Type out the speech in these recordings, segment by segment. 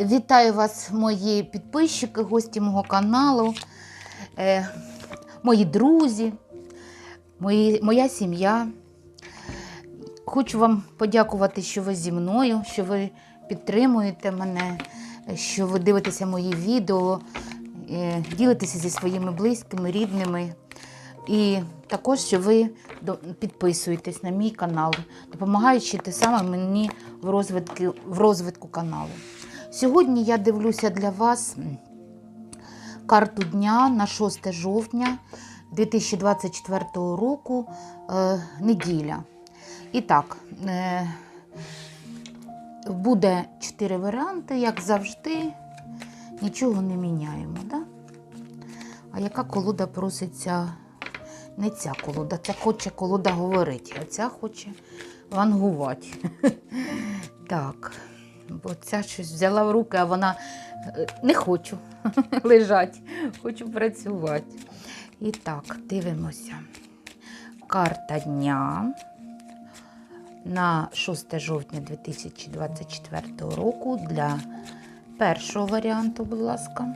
Вітаю вас, мої підписчики, гості мого каналу, е, мої друзі, мої, моя сім'я. Хочу вам подякувати, що ви зі мною, що ви підтримуєте мене, що ви дивитеся мої відео, е, ділитеся зі своїми близькими, рідними. І також, що ви підписуєтесь на мій канал, допомагаючи те саме мені в розвитку, в розвитку каналу. Сьогодні я дивлюся для вас карту дня на 6 жовтня 2024 року, е, неділя. І так, е, буде чотири варіанти, як завжди, нічого не міняємо. Да? А яка колода проситься? Не ця колода, ця хоче колода говорити, а ця хоче вангувати. Так, бо ця щось взяла в руки, а вона е, не хочу лежать, хочу працювати. І так, дивимося. Карта дня на 6 жовтня 2024 року для першого варіанту, будь ласка.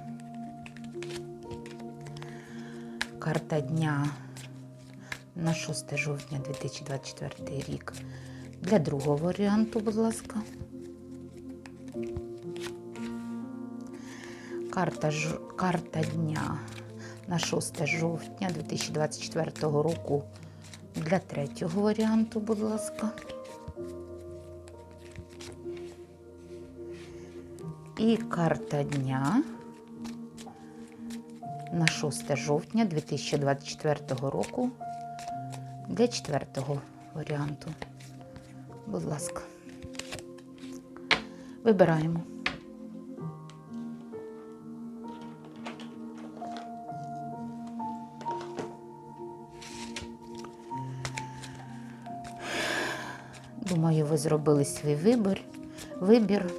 Карта дня на 6 жовтня 2024 рік для другого варіанту, будь ласка. Карта, ж... Карта дня на 6 жовтня 2024 року для третього варіанту, будь ласка. І карта дня на 6 жовтня 2024 року для четвертого варіанту. Будь ласка. Вибираємо. Думаю, ви зробили свій вибір. вибір.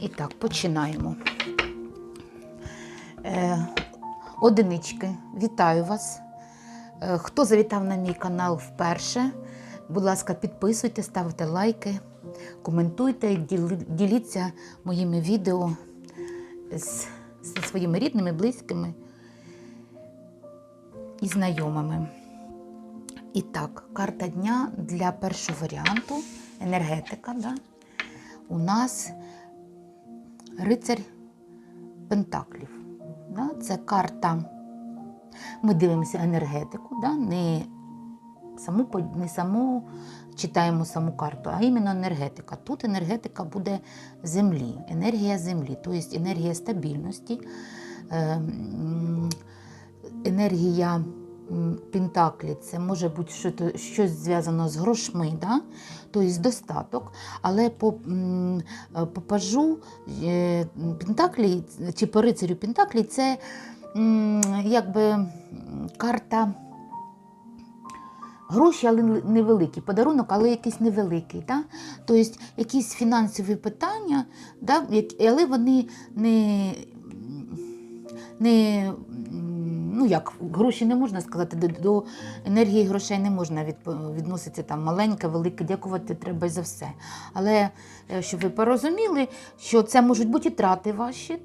І так, починаємо. Е, одинички, вітаю вас. Е, Хто завітав на мій канал вперше, будь ласка, підписуйте, ставте лайки, коментуйте, діліться моїми відео зі своїми рідними, близькими і знайомими. І так, карта дня для першого варіанту енергетика. Да? У нас рицарь Пентаклів. Да? Це карта. Ми дивимося енергетику, да? не, саму, не саму читаємо саму карту, а іменно енергетика. Тут енергетика буде землі, енергія землі, тобто енергія стабільності, е, енергія Пентаклі це може бути що-то- щось зв'язано з грошми, да? тобто достаток. Але по, е, по пажу е, Пентаклі чи по рицарю Пентаклі це якби карта. Гроші, але невеликі, подарунок, але якийсь невеликий. Да? Тобто якісь фінансові питання, да? але вони не, не ну як, гроші не можна сказати, до, до енергії грошей не можна відп- відноситися там маленьке, велике, дякувати треба за все. Але е, щоб ви порозуміли, що це можуть бути і трати ваші.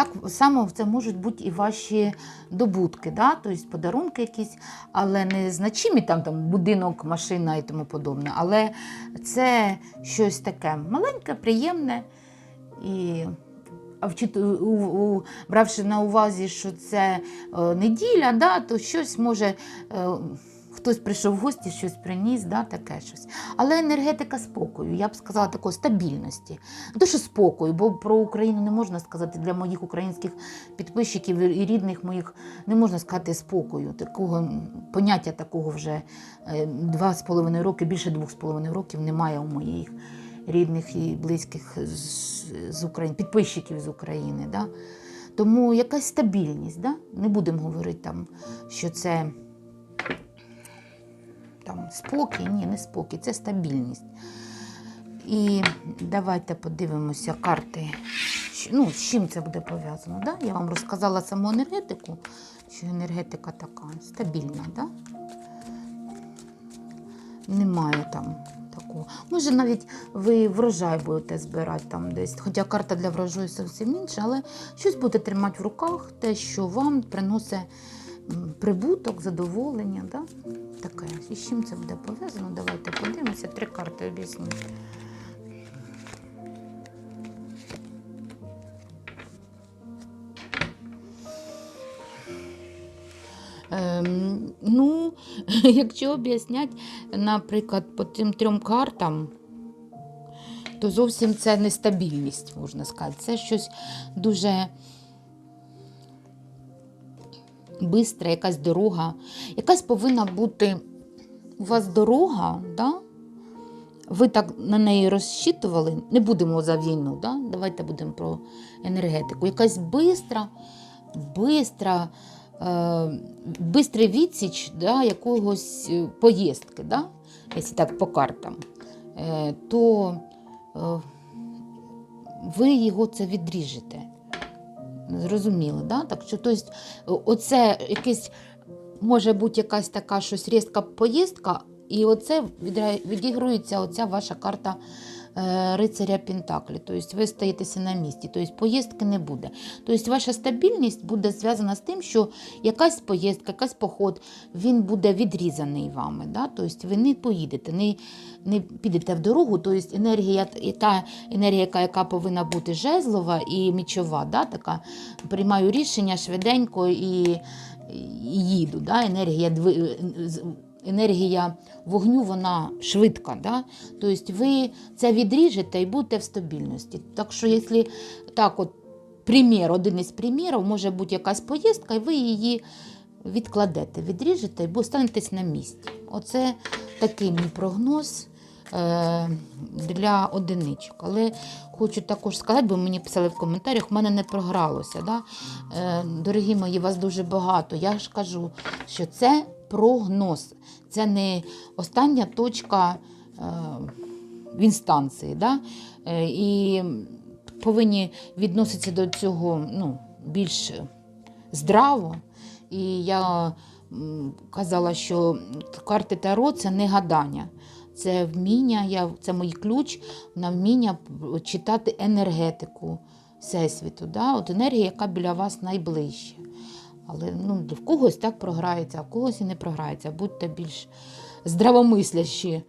Так само це можуть бути і ваші добутки, да? тобто подарунки якісь, але не значимі там, там будинок, машина і тому подобне. Але це щось таке маленьке, приємне. І бравши на увазі, що це е, неділя, да, то щось може. Хтось прийшов в гості, щось приніс, да, таке щось. Але енергетика спокою, я б сказала, такої стабільності. Не що спокою, бо про Україну не можна сказати для моїх українських підписчиків і рідних моїх не можна сказати спокою. Такого поняття такого вже е, два з половиною роки, більше двох з половиною років немає у моїх рідних і близьких з України, підписчиків з України. Да? Тому якась стабільність. Да? Не будемо говорити, там, що це там, спокій, ні, не спокій, це стабільність. І давайте подивимося карти. Ну, з чим це буде пов'язано? Да? Я вам розказала саму енергетику, що енергетика така стабільна. Да? Немає там такого. Може, навіть ви врожай будете збирати там десь. Хоча карта для врожаю зовсім інша, але щось будете тримати в руках, те, що вам приносить прибуток, задоволення. Да? Таке. І з чим це буде пов'язано? Давайте подивимося. Три карти об'ясню. Ем, ну, якщо об'яснять, наприклад, по цим трьом картам, то зовсім це нестабільність, можна сказати. Це щось дуже бистре, якась дорога. Якась повинна бути у вас дорога, да? ви так на неї розчитували. Не будемо за війну, да? давайте будемо про енергетику. Якась бистра, бистра, е, бистрий відсіч да, якогось е, поїздки, да? якщо так по картам, е, то е, ви його це відріжете. Зрозуміло, да? Так що, тобто, оце якесь, може бути якась така щось різка поїздка, і оце відігрується оця ваша карта рицаря Пентаклі. Тобто ви стоїтеся на місці, тобто поїздки не буде. Тобто ваша стабільність буде зв'язана з тим, що якась поїздка, якась поход, він буде відрізаний вами. Да? Тобто ви не поїдете, не, не підете в дорогу, тобто енергія, та енергія, яка, яка повинна бути жезлова і мічова, да? така, приймаю рішення швиденько і, їду. Да? Енергія енергія вогню вона швидка. Да? Тобто ви це відріжете і будете в стабільності. Так що, якщо так, от, примір, один із примірів, може бути якась поїздка, і ви її відкладете, відріжете і станетесь на місці. Оце такий мій прогноз. е, Для одиничок. Але хочу також сказати, бо мені писали в коментарях, в мене не програлося. Да? Е, Дорогі мої, вас дуже багато. Я ж кажу, що це прогноз, це не остання точка е, в інстанції. Да? Е, І повинні відноситися до цього ну, більш здраво. І я казала, що карти Таро це не гадання. Це вміння, я, це мій ключ на вміння читати енергетику Всесвіту. Да? От енергія, яка біля вас найближче. Але ну, в когось так програється, а в когось і не програється. Будьте більш здравомислящі,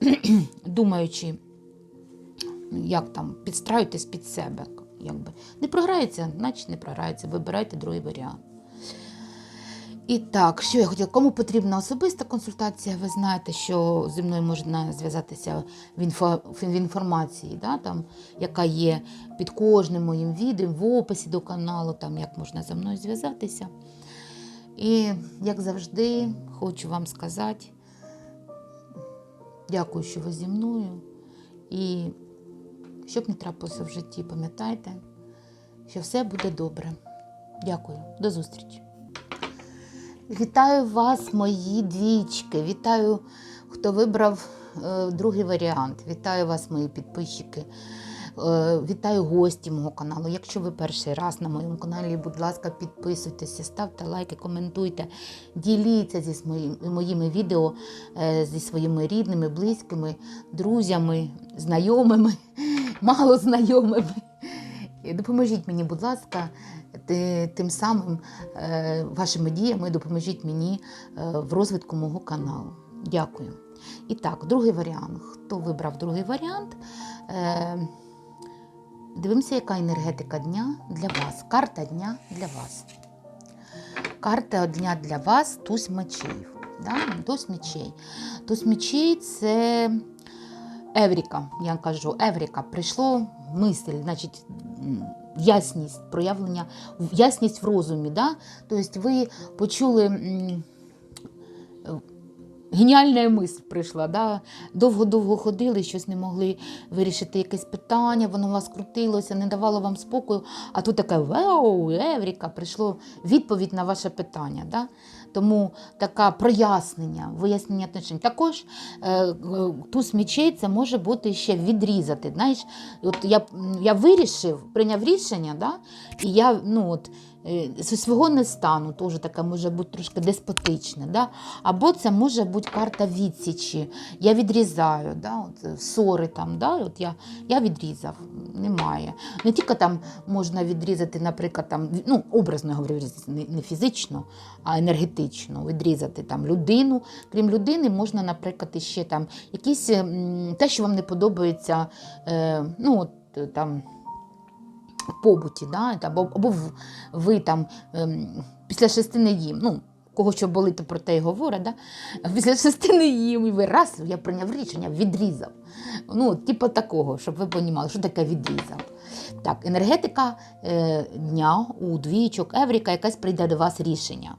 думаючи, як там, підстраюйтесь під себе. Якби. Не програється, значить не програється. Вибирайте другий варіант. І так, що я хотіла, кому потрібна особиста консультація, ви знаєте, що зі мною можна зв'язатися в, інфо, в інформації, да, там, яка є під кожним моїм відео, в описі до каналу, там, як можна зі мною зв'язатися. І, як завжди, хочу вам сказати, дякую, що ви зі мною. І щоб не трапилося в житті, пам'ятайте, що все буде добре. Дякую, до зустрічі. Вітаю вас, мої двічки. Вітаю, хто вибрав е, другий варіант. Вітаю вас, мої підписчики. Е, вітаю гості мого каналу. Якщо ви перший раз на моєму каналі, будь ласка, підписуйтеся, ставте лайки, коментуйте, діліться зі своїм- моїми відео е, зі своїми рідними, близькими, друзями, знайомими, мало знайомими. Допоможіть мені, будь ласка, тим самим е, вашими діями допоможіть мені е, в розвитку мого каналу. Дякую. І так, другий варіант. Хто вибрав другий варіант? Е, Дивимося, яка енергетика дня для вас. Карта дня для вас. Карта дня для вас туз мечей. Да? Туз мечей. Туз мечей це Евріка, я кажу, Евріка. Прийшло мисль, значить, ясність, проявлення, ясність в розумі. Да? Тобто ви почули. е, Геніальна мисль прийшла. Да? Довго-довго ходили, щось не могли вирішити якесь питання, воно у вас крутилося, не давало вам спокою. А тут таке вау, Евріка, прийшло відповідь на ваше питання. Да? Тому таке прояснення, вияснення отношень. Також е, туз мічей це може бути ще відрізати. Знаєш, от я, я вирішив, прийняв рішення, да? і я ну, от, зі свого нестану, теж така може бути трошки деспотична. Да? Або це може бути карта відсічі. Я відрізаю, да? от, е, ссори там, да? от я, я відрізав, немає. Не тільки там можна відрізати, наприклад, там, ну, образно говорю, не, фізично, а енергетично відрізати там людину. Крім людини, можна, наприклад, іще там якісь те, що вам не подобається, е, ну, от, е, там побуті, да? або, або ви там ем, після шести не їм. Ну, кого що болить, про те й говорить. Да? Після шести не їм, і ви раз, я прийняв рішення, відрізав. Ну, типу такого, щоб ви розуміли, що таке відрізав. Так, енергетика е, дня у двічок, Евріка, якась прийде до вас рішення.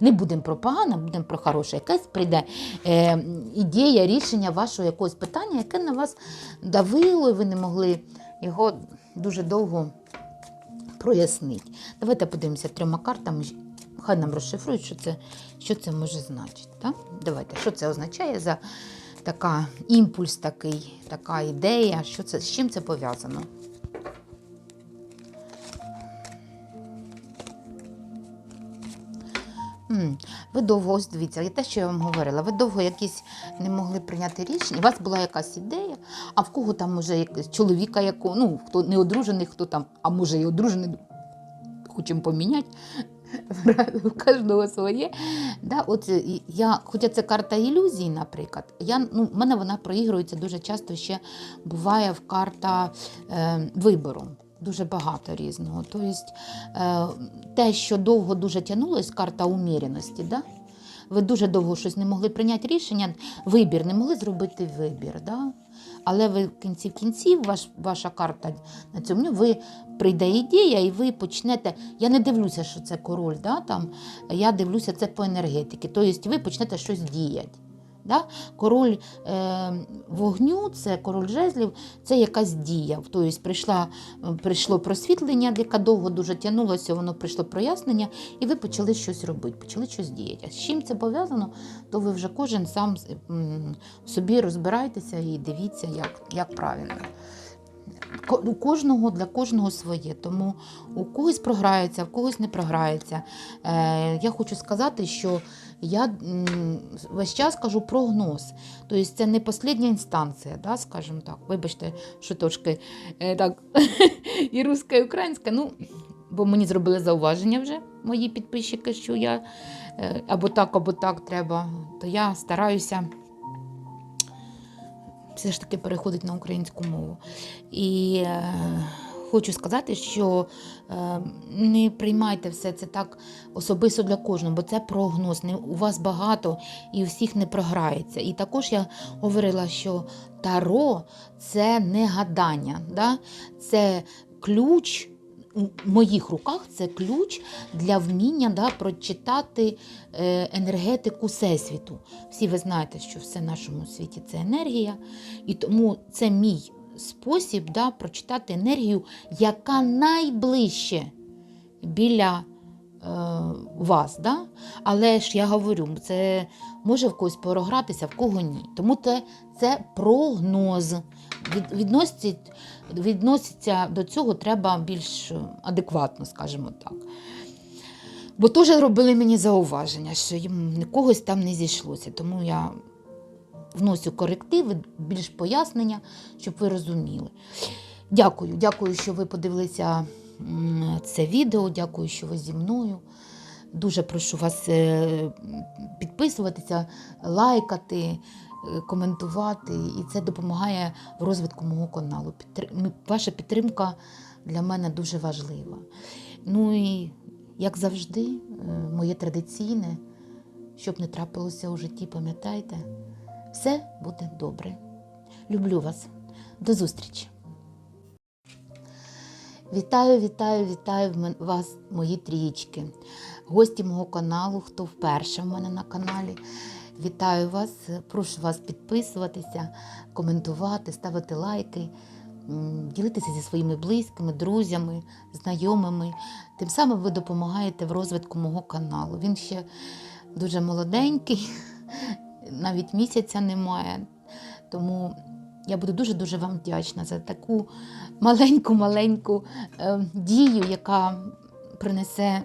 Не будемо про погане, будемо про хороше. Якась прийде е, ідея, рішення вашого якогось питання, яке на вас давило, і ви не могли його дуже довго прояснити. Давайте подивимося трьома картами. Хай нам розшифрують, що це, що це може значити. Так? Давайте, що це означає за така імпульс, такий, така ідея, що це, з чим це пов'язано? Ви довго, ось дивіться, те, що я вам говорила, ви довго якісь не могли прийняти рішення. У вас була якась ідея, а в кого там може чоловіка, якого, ну, хто не одружений, хто там, а може і одружений, хочемо поміняти. У кожного своє. Да, от е, я, хоча це карта ілюзій, наприклад, я, ну, в мене вона проігрується дуже часто ще буває в карта е, вибору. Дуже багато різного. Тобто е, те, що довго дуже тягнулось, карта уміреності, да? ви дуже довго щось не могли прийняти рішення, вибір, не могли зробити вибір. Да? Але ви в кінці кінців, ваш, ваша карта на цьому, ви прийде ідея, і ви почнете. Я не дивлюся, що це король, да, там, я дивлюся це по енергетиці. Тобто ви почнете щось діяти. Да? Король е, вогню, це король жезлів, це якась дія. Тобто прийшла, прийшло просвітлення, яке довго дуже тягнулося, воно прийшло прояснення, і ви почали щось робити, почали щось діяти. А з чим це пов'язано, то ви вже кожен сам собі розбирайтеся і дивіться, як, як правильно. У кожного для кожного своє, тому у когось програється, в когось не програється. Е, я хочу сказати, що я весь час кажу прогноз. Тобто це не остання інстанція, да, скажімо так. Вибачте, що трошки е, так і руська, і українська. Ну, бо мені зробили зауваження вже мої підписчики, що я е, або так, або так треба. То я стараюся все ж таки переходити на українську мову. І е, хочу сказати, що е, не приймайте все це так особисто для кожного, бо це прогноз. У вас багато і у всіх не програється. І також я говорила, що таро це не гадання, да? це ключ. У моїх руках це ключ для вміння да, прочитати е, енергетику Всесвіту. Всі ви знаєте, що все в нашому світі це енергія, і тому це мій спосіб да, прочитати енергію, яка найближче біля е, вас. Да? Але ж я говорю, це може в когось програтися, в кого ні. Тому це, це прогноз. Від, відноситься, відноситься до цього треба більш адекватно, скажімо так. Бо теж робили мені зауваження, що їм когось там не зійшлося. Тому я вносю корективи, більш пояснення, щоб ви розуміли. Дякую, дякую, що ви подивилися це відео. Дякую, що ви зі мною. Дуже прошу вас е, підписуватися, лайкати, е, коментувати. І це допомагає в розвитку мого каналу. Ваша підтримка для мене дуже важлива. Ну і як завжди, е, моє традиційне, щоб не трапилося у житті, пам'ятайте, все буде добре. Люблю вас. До зустрічі! Вітаю, вітаю, вітаю вас, мої трієчки, гості мого каналу, хто вперше в мене на каналі. Вітаю вас, прошу вас підписуватися, коментувати, ставити лайки, ділитися зі своїми близькими, друзями, знайомими. Тим самим ви допомагаєте в розвитку мого каналу. Він ще дуже молоденький, навіть місяця немає. Тому я буду дуже-дуже вам вдячна за таку маленьку-маленьку е, дію, яка принесе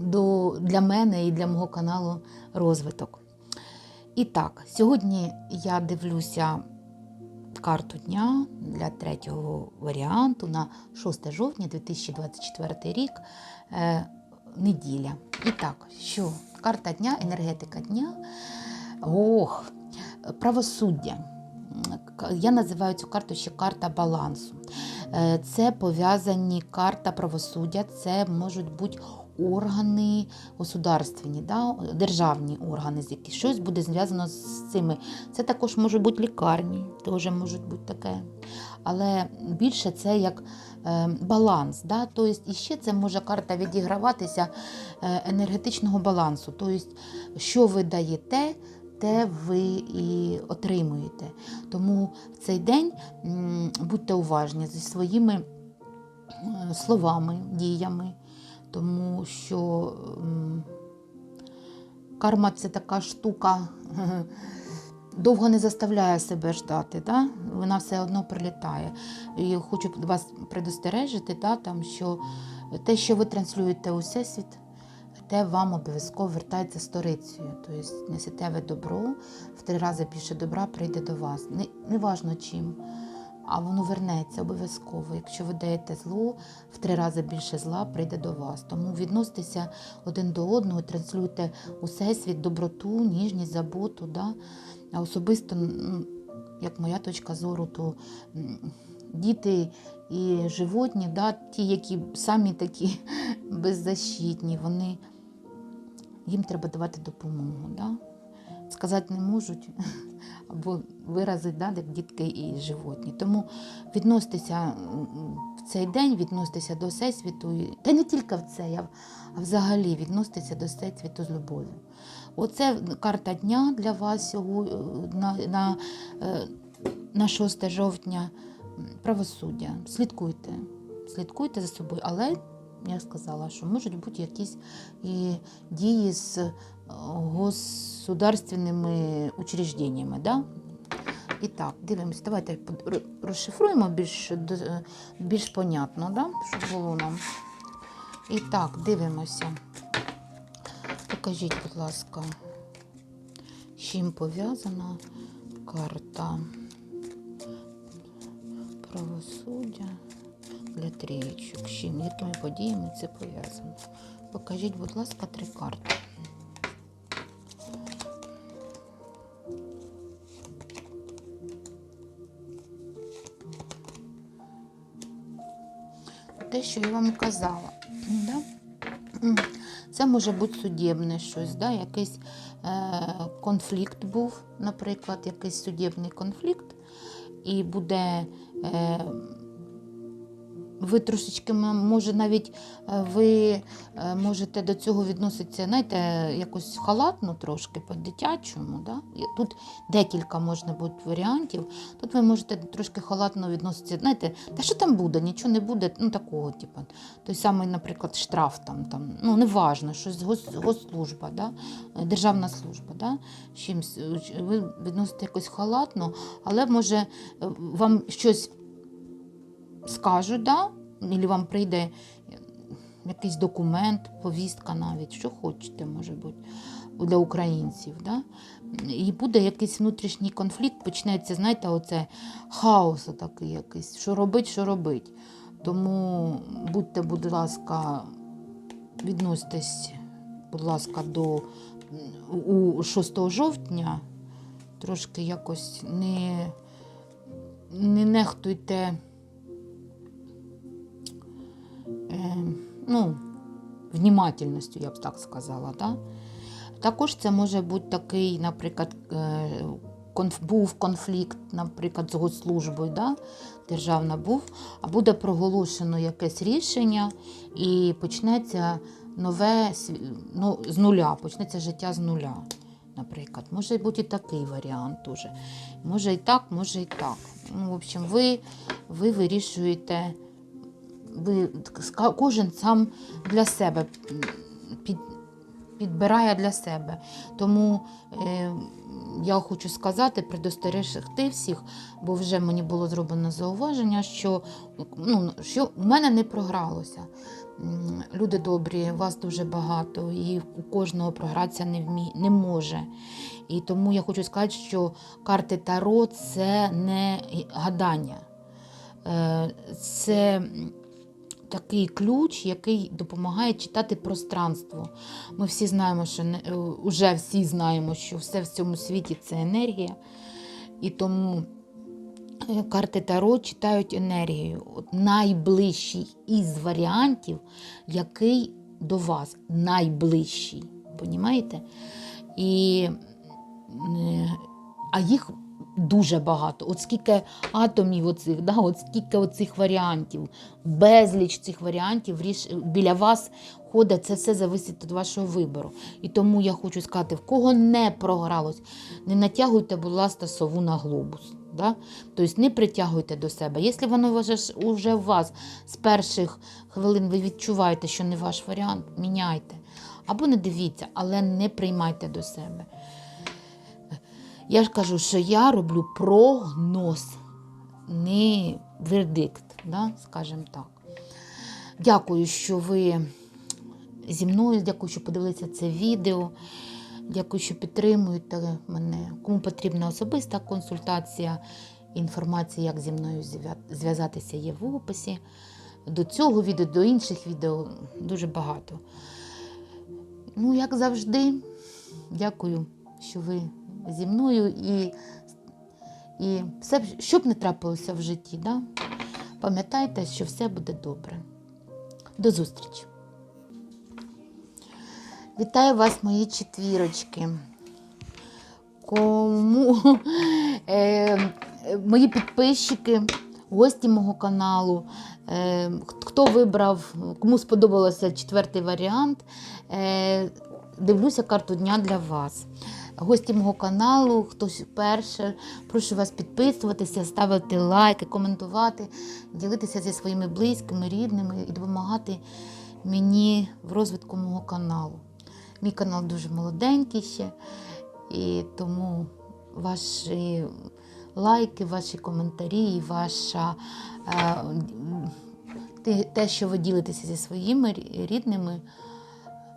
до, для мене і для мого каналу розвиток. І так, сьогодні я дивлюся карту дня для третього варіанту на 6 жовтня 2024 рік, е, неділя. І так, що карта дня, енергетика дня. Ох, правосуддя. Я називаю цю карту ще карта балансу. Е, Це пов'язані карта правосуддя, це можуть бути органи государственні, да? державні органи, з які щось буде зв'язано з цими. Це також може бути лікарні, теж можуть бути таке. Але більше це як баланс. Да? Тобто, і ще це може карта відіграватися е, енергетичного балансу. Тобто, що ви даєте, те ви і отримуєте. Тому в цей день будьте уважні зі своїми е, словами, діями, тому що карма це така штука. Довго не заставляє себе ждати, да? вона все одно прилітає. І хочу вас предостережити, да, там, що те, що ви транслюєте у всесвіт, те вам обов'язково вертається сторицею. Тобто несете ви добро, в три рази більше добра прийде до вас. Не, неважно чим, а воно вернеться обов'язково. Якщо ви даєте зло, в три рази більше зла прийде до вас. Тому відноситеся один до одного, транслюйте у всесвіт доброту, ніжність, заботу. Да? А особисто, як моя точка зору, то діти і животні, да, ті, які самі такі беззащитні, вони, їм треба давати допомогу. Да? Сказати не можуть, або виразити, да, дітки і животні. Тому відноситися в цей день, відноситися до всесвіту, та не тільки в цей, а взагалі відноситися до всесвіту з любов'ю. Оце карта дня для вас на, на, е, на 6 жовтня. Правосуддя. Слідкуйте. Слідкуйте за собою. Але я сказала, що можуть бути якісь і дії з е, государственними учрежденнями. Да? І так, дивимося, давайте розшифруємо більш, е, більш понятно, да? щоб було нам. І так, дивимося. Покажіть, будь ласка, з чим пов'язана карта правосуддя для трієчок. З чим, якими подіями це пов'язано? Покажіть, будь ласка, три карти. Те, що я вам казала. Це може бути судебне щось, да? якийсь е, конфлікт був, наприклад, якийсь судебний конфлікт, і буде. Е, ви трошечки, може, навіть е, ви е, можете до цього відноситися, знаєте, якось халатно трошки по-дитячому. Да? Тут декілька можна бути варіантів. Тут ви можете трошки халатно відноситися, знаєте, та що там буде, нічого не буде, ну такого, типу. Той самий, наприклад, штраф там, там ну неважно, щось гос, госслужба, да? державна служба. Да? Чимсь, е, ви відносите якось халатно, але може вам щось скажуть, да? або вам прийде е, якийсь документ, повістка навіть, що хочете, може бути, для українців. Да? І буде якийсь внутрішній конфлікт, почнеться, знаєте, оце хаос такий якийсь, що робить, що робить. Тому будьте, будь ласка, відноситесь, будь ласка, до у 6 жовтня трошки якось не, не нехтуйте. Ну, внімательністю, я б так сказала. Да? Також це може бути такий, наприклад, е, конф, був конфлікт, наприклад, з госслужбою, да? державна був, а буде проголошено якесь рішення і почнеться нове ну, з нуля, почнеться життя з нуля. Наприклад, може бути і такий варіант теж. Може і так, може і так. Ну, в общем, ви, ви вирішуєте ви кожен сам для себе під, підбирає для себе. Тому е, я хочу сказати, предостерегти всіх, бо вже мені було зроблено зауваження, що, ну, що у мене не програлося. Люди добрі, вас дуже багато, і у кожного програтися не, вмі... не може. І тому я хочу сказати, що карти Таро це не гадання. Е, Це такий ключ, який допомагає читати пространство. Ми всі знаємо, що не, е, уже всі знаємо, що все в цьому світі це енергія. І тому е, карти Таро читають енергію. Найближчий із варіантів, який до вас найближчий. Понімаєте? І, е, а їх дуже багато. От скільки атомів оцих, да? от скільки оцих варіантів, безліч цих варіантів ріш... біля вас ходить, це все залежить від вашого вибору. І тому я хочу сказати, в кого не програлось, не натягуйте, будь ласка, сову на глобус. Да? Тобто не притягуйте до себе. Якщо воно вже, у вас з перших хвилин ви відчуваєте, що не ваш варіант, міняйте. Або не дивіться, але не приймайте до себе. Я ж кажу, що я роблю прогноз, не вердикт, да? скажімо так. Дякую, що ви зі мною, дякую, що подивилися це відео. Дякую, що підтримуєте мене. Кому потрібна особиста консультація, інформація, як зі мною зв'язатися, є в описі. До цього відео, до інших відео дуже багато. Ну, як завжди, дякую, що ви зі мною і, і все, що б не трапилося в житті, да? пам'ятайте, що все буде добре. До зустрічі! Вітаю вас, мої четвірочки. Кому е, мої підписчики, гості мого каналу. Е, хто вибрав, кому сподобався четвертий варіант, е, дивлюся карту дня для вас. Гості мого каналу, хтось вперше, прошу вас підписуватися, ставити лайки, коментувати, ділитися зі своїми близькими, рідними і допомагати мені в розвитку мого каналу. Мій канал дуже молоденький ще, і тому ваші лайки, ваші коментарі, і ваша, е, те- що ви ділитеся зі своїми рідними,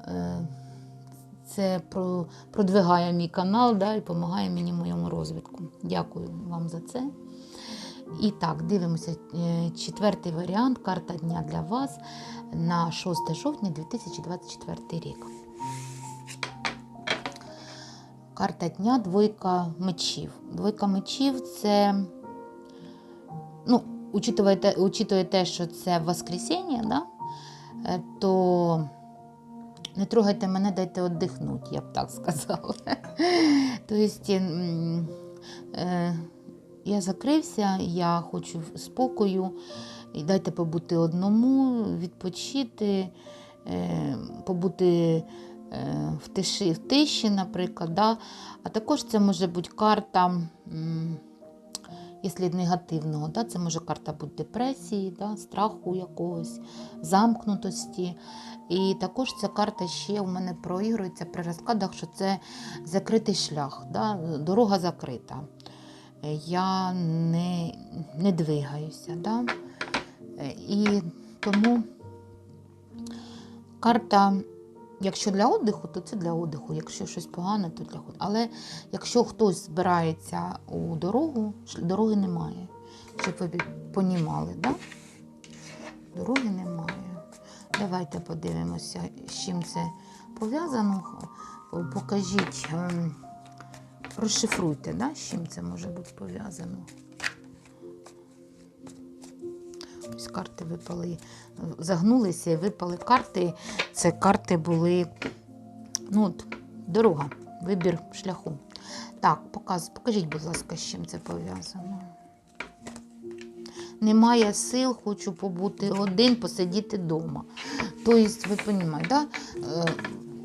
е, це продвигає мій канал да, і допомагає мені в моєму розвитку. Дякую вам за це. І так, дивимося е, четвертий варіант, карта дня для вас на 6 жовтня 2024 рік. Карта дня двойка мечів. Двойка мечів це, ну, учитує те, що це Воскресіння, да? е, то не трогайте мене, дайте віддихнути, я б так сказала. Тобто, е, я закрився, я хочу спокою, і дайте побути одному, відпочити, е, побути е, в тиші, в тиші, наприклад. Да? А також це може бути карта, якщо негативного, да? це може карта бути депресії, да? страху якогось, замкнутості. І також ця карта ще у мене проігрується при розкладах, що це закритий шлях, да? дорога закрита. Я не, не двигаюся. Да? Е, І тому карта, якщо для отдиху, то це для отдиху. Якщо щось погане, то для отдиху. Але якщо хтось збирається у дорогу, дороги немає. Щоб ви понімали, да? дороги немає. Давайте подивимося, з чим це пов'язано. Покажіть, ем, розшифруйте, да? з чим це може бути пов'язано. Ось карти випали, загнулися і випали карти. Це карти були, ну от, дорога, вибір шляху. Так, показ, покажіть, будь ласка, з чим це пов'язано. Немає сил, хочу побути один, посидіти вдома. Тобто, ви розумієте, да? Е,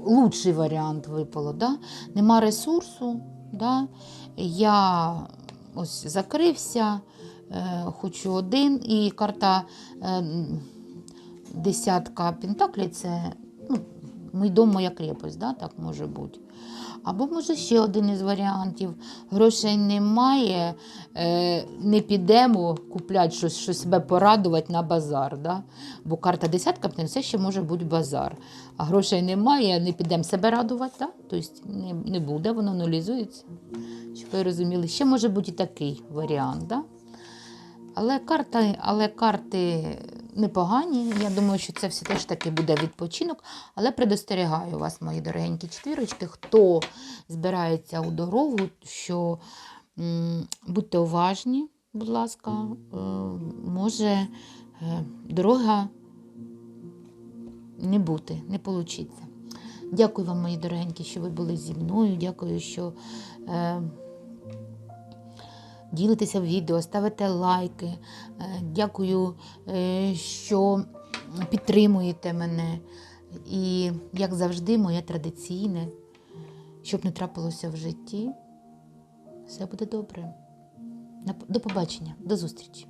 лучший варіант випало. Да? Нема ресурсу, да? я ось закрився, е, хочу один, і карта е, десятка пентаклей це ну, Мій дом, моя крепость, да? так може бути. Або може ще один із варіантів. Грошей немає, е, не підемо купляти щось, що себе порадувати на базар. Да? Бо карта десятка це ще може бути базар. А грошей немає, не підемо себе радувати. Да? Тобто не, не буде, воно нулізується. Щоб ви розуміли, ще може бути і такий варіант. Да? Але, карта, але карти непогані. Я думаю, що це все теж таки буде відпочинок. Але предостерігаю вас, мої дорогенькі четвірочки, хто збирається у дорогу, що будьте уважні, будь ласка, е, може е, дорога не бути, не получиться. Дякую вам, мої дорогенькі, що ви були зі мною. Дякую, що. Е, ділитеся відео, ставите лайки. Е, Дякую, е, що підтримуєте мене. І, як завжди, моє традиційне, щоб не трапилося в житті, все буде добре. До побачення, до зустрічі.